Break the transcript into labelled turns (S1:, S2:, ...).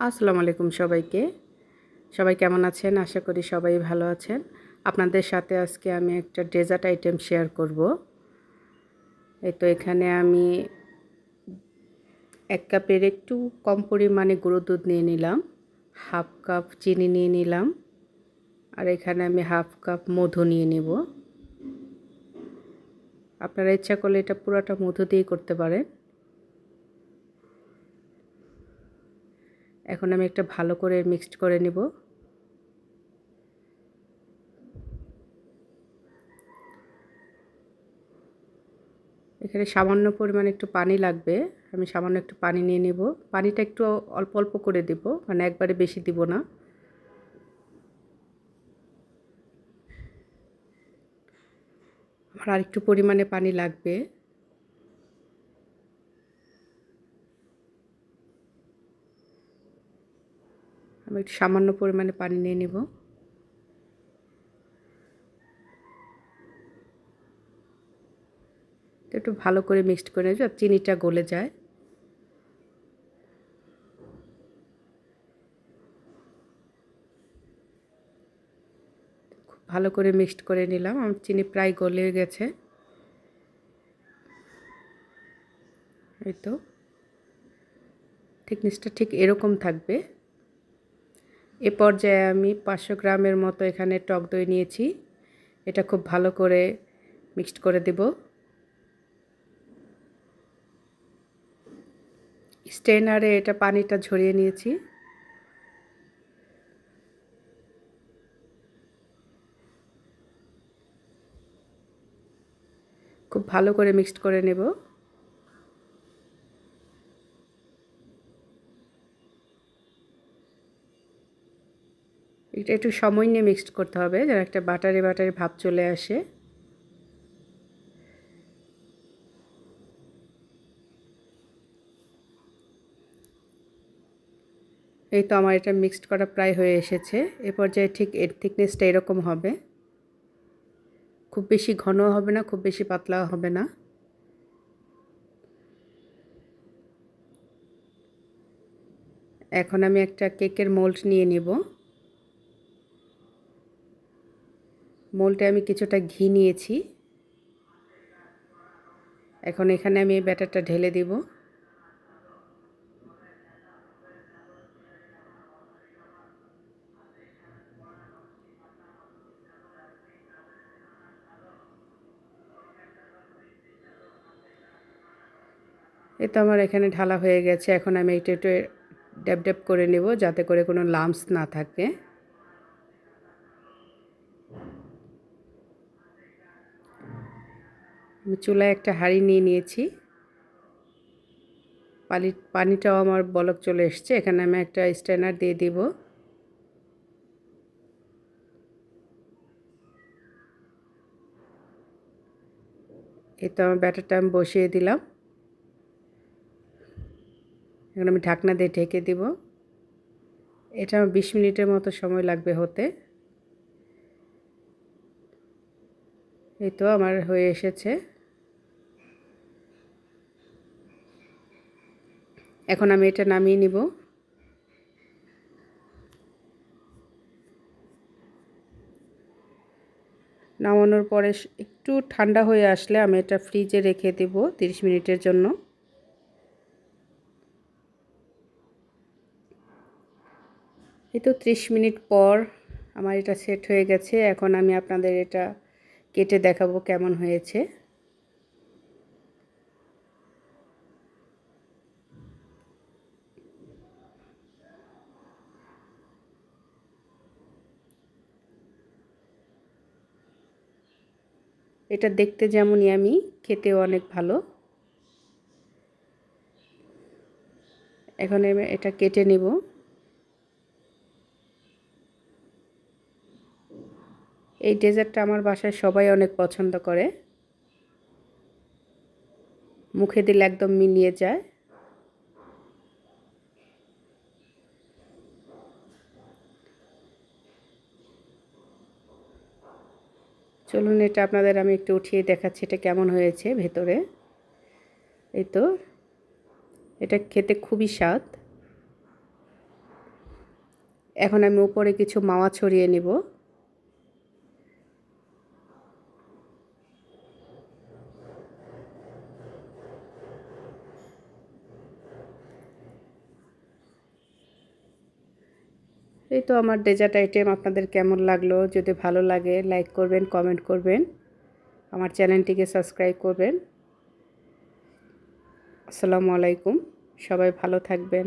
S1: আসসালামু আলাইকুম সবাইকে। সবাই কেমন আছেন? আশা করি সবাই ভালো আছেন। আপনাদের সাথে আজকে আমি একটা ডেজার্ট আইটেম শেয়ার করব। এই তো এখানে আমি এক কাপের একটু কম পরিমাণে গুঁড়ো দুধ নিয়ে নিলাম, হাফ কাপ চিনি নিয়ে নিলাম, আর এখানে আমি হাফ কাপ মধু নিয়ে নিব। আপনারা ইচ্ছা করলে এটা পুরোটা মধু দিয়েই করতে পারেন। এখন আমি একটা ভালো করে মিক্সড করে নিব। এখানে সামান্য পরিমাণে একটু পানি লাগবে, আমি সামান্য একটু পানি নিয়ে নেব। পানিটা একটু অল্প অল্প করে দেব মানে একবারে বেশি দিব না। আমার আরেকটু পরিমাণে পানি লাগবে। একটু সামান্য পরিমাণে পানি নিয়ে নেব। একটু ভালো করে মিক্সড করে নেব চিনিটা গলে যায়। খুব ভালো করে মিক্সড করে নিলাম, আমার চিনি প্রায় গলে গেছে। এই তো। থিকনেসটা ঠিক এরকম থাকবে। এ পর্যায়ে আমি পাঁচশো গ্রামের মতো এখানে টক দই নিয়েছি। এটা খুব ভালো করে মিক্সড করে দেব। স্টেনারে এটা পানিটা ঝরিয়ে নিয়েছি। খুব ভালো করে মিক্সড করে নেব। এটা একটু সময় নিয়ে মিক্সড করতে হবে, যেন একটা বাটারি বাটারি ভাব চলে আসে। এই তো আমার এটা মিক্সড করা প্রায় হয়ে এসেছে। এ পর্যায়ে ঠিক এর থিকনেসটা এরকম হবে। খুব বেশি ঘন হবে না, খুব বেশি পাতলা হবে না। এখন আমি একটা কেকের মোল্ড নিয়ে নিব। মোলটে আমি কিছুটা ঘি নিয়েছি। এখন এখানে আমি এই ব্যাটারটা ঢেলে দিব। এ তো আমার এখানে ঢালা হয়ে গেছে। এখন আমি একটু একটু ড্যাব ড্যাব করে নেব যাতে করে কোনো লাম্পস না থাকে। আমি চুলায় একটা হাঁড়ি নিয়ে নিয়েছি। পানি পানিটাও আমার বলক চলে এসছে, এখানে আমি একটা স্ট্যান্ডার দিয়ে দিব। এই তো আমার ব্যাটারটা আমি বসিয়ে দিলাম। এখন আমি ঢাকনা দিয়ে ঢেকে দিব। এটা আমার বিশ মিনিটের মতো সময় লাগবে হতে। এই তো আমার হয়ে এসেছে। এখন আমি এটা নামিয়ে নিব। নামানোর পরে একটু ঠান্ডা হয়ে আসলে আমি এটা ফ্রিজে রেখে দেব তিরিশ মিনিটের জন্য। এই তো ত্রিশ মিনিট পর আমার এটা সেট হয়ে গেছে। এখন আমি আপনাদের এটা কেটে দেখাবো কেমন হয়েছে। এটা দেখতে যেমনই আমি, খেতেও অনেক ভালো। এখন আমি এটা কেটে নেব। এই ডেজার্টটা আমার বাসায় সবাই অনেক পছন্দ করে। মুখে দিলে একদম মিলিয়ে যায়। চলুন এটা আপনাদের আমি একটু উঠিয়ে দেখাচ্ছি এটা কেমন হয়েছে ভেতরে। এই তো, এটা খেতে খুবই স্বাদ। এখন আমি উপরে কিছু মাওয়া ছড়িয়ে নিব। এই তো আমার ডেজার্ট আইটেম আপনাদের কেমন লাগল? যদি ভালো লাগে লাইক করবেন কমেন্ট করবেন। আমার চ্যানেলটিকে সাবস্ক্রাইব করবেন। আসসালামু আলাইকুম। সবাই ভালো থাকবেন।